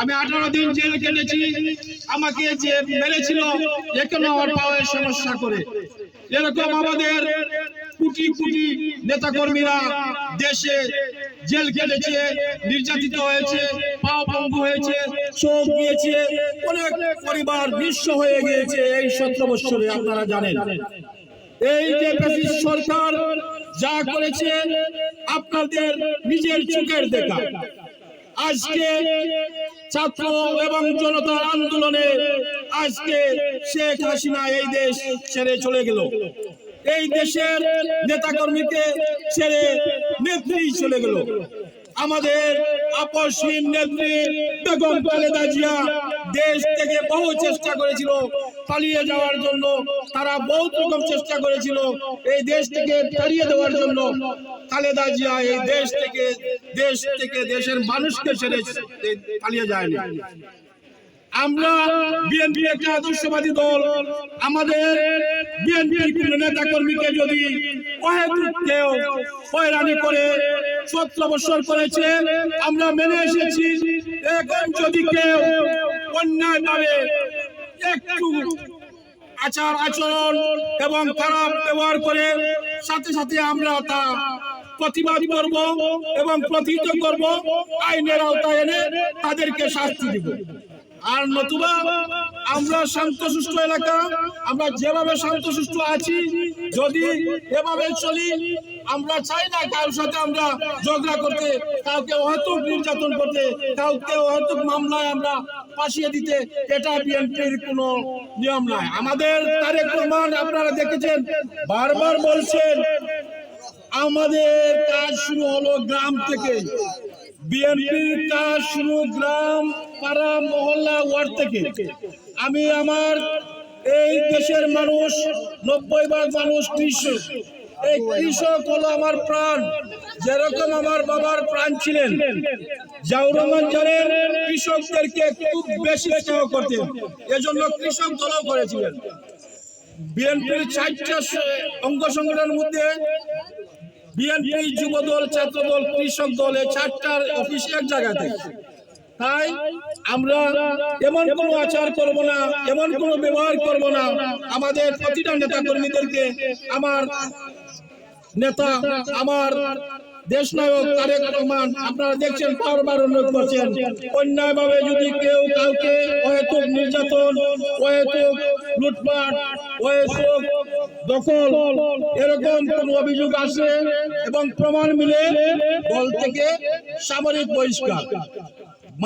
আমি আঠারো দিন জেল কেটেছি আমাকে যে মেরেছিল, এখানে আমার পাওয়ার সমস্যা করে। এরকম আমাদের কোটি কোটি নেতাকর্মীরা দেশে জেল কেটেছে নির্যাতিত হয়েছে, পাও পঙ্গু হয়েছে, চোখ গিয়েছে অনেক পরিবার নিঃস্ব হয়ে গিয়েছে এই সতেরো বছরে, আপনারা জানেন। এই যে সরকার যা করেছে, আপনাদের নিজের চোখের দেখা। আজকে ছাত্র এবং জনতার আন্দোলনে আজকে শেখ হাসিনা এই দেশ ছেড়ে চলে গেল। এই দেশের নেতাকর্মীকে ছেড়ে নেত্রী চলে গেল। আমাদের আপসহীন নেত্রী বেগম খালেদা জিয়া দেশ থেকে বহু চেষ্টা করেছিল পালিয়ে যাওয়ার জন্য। তারা বহুত রকম চেষ্টা করেছিল এই দেশ থেকে তাড়িয়ে দেওয়ার জন্য। খালেদা জিয়া এই দেশ থেকে দেশ থেকে দেশের মানুষকে ছেড়ে পালিয়ে যায়নি। আমরা বিএনপি একটা আদর্শবাদী দল। আমাদের বিএনপির কোন নেতা কর্মীকে যদি কেউ হয়রানি করে সতেরো বছর করেছে, আমরা মেনে এসেছি এখন যদি কেউ অন্যায় ভাবে একটু আচার আচরণ এবং খারাপ ব্যবহার করে, সাথে সাথে আমরা তা প্রতিবাদ করব এবং প্রতিহিত করব, আইনের আওতায় এনে তাদেরকে শাস্তি দিব। আর নতুবা আমরা শান্তশিষ্ট এলাকা, আমরা যেভাবে শান্তশিষ্ট আছি, যদি এভাবে চলি, আমরা চাই না কারোর সাথে আমরা ঝগড়া করতে, কাউকে অহেতুক নির্যাতন করতে, কাউকে অহেতুক মামলায় আমরা পাশিয়ে দিতে, এটা বিএনপির কোনো নিয়ম নয় আমাদের তারেক রহমান, আপনারা দেখেছেন, বারবার বলছেন, আমাদের কাজ শুরু হলো গ্রাম থেকে গ্রাম পাড়া মহল্লা ওয়ার্ড থেকে। আমি আমার এই দেশের মানুষ, নব্বই ভাগ মানুষ কৃষক। এই কৃষক হলো আমার প্রাণ। যেরকম আমার বাবার প্রাণ ছিলেন জানেন, কৃষকদেরকে খুব বেশি করতেন। এজন্য কৃষক দলও করেছিলেন। বিএনপির চারটা অঙ্গ সংগঠনের মধ্যে বিএনপি যুব দল ছাত্র দল কৃষক দল এই চারটার অফিস এক জায়গাতে তাই আমরা এমন কোনো আচার করব না, এমন কোনো ব্যবহার করব না। আমাদের প্রতিটা নেতা কর্মীদেরকে আমার নেতা, আমার দেশ নায়ক তারেক রহমান, আপনারা দেখছেন বারবার অনুরোধ করছেন। অন্যায়ভাবে যদি কেউ কাউকে অহেতুক নির্যাতন, অহেতুক লুটপাট, অহেতুক দখল। এরকম কোন অভিযোগ আসে এবং প্রমাণ মিলে দল থেকে সামরিক বহিষ্কার।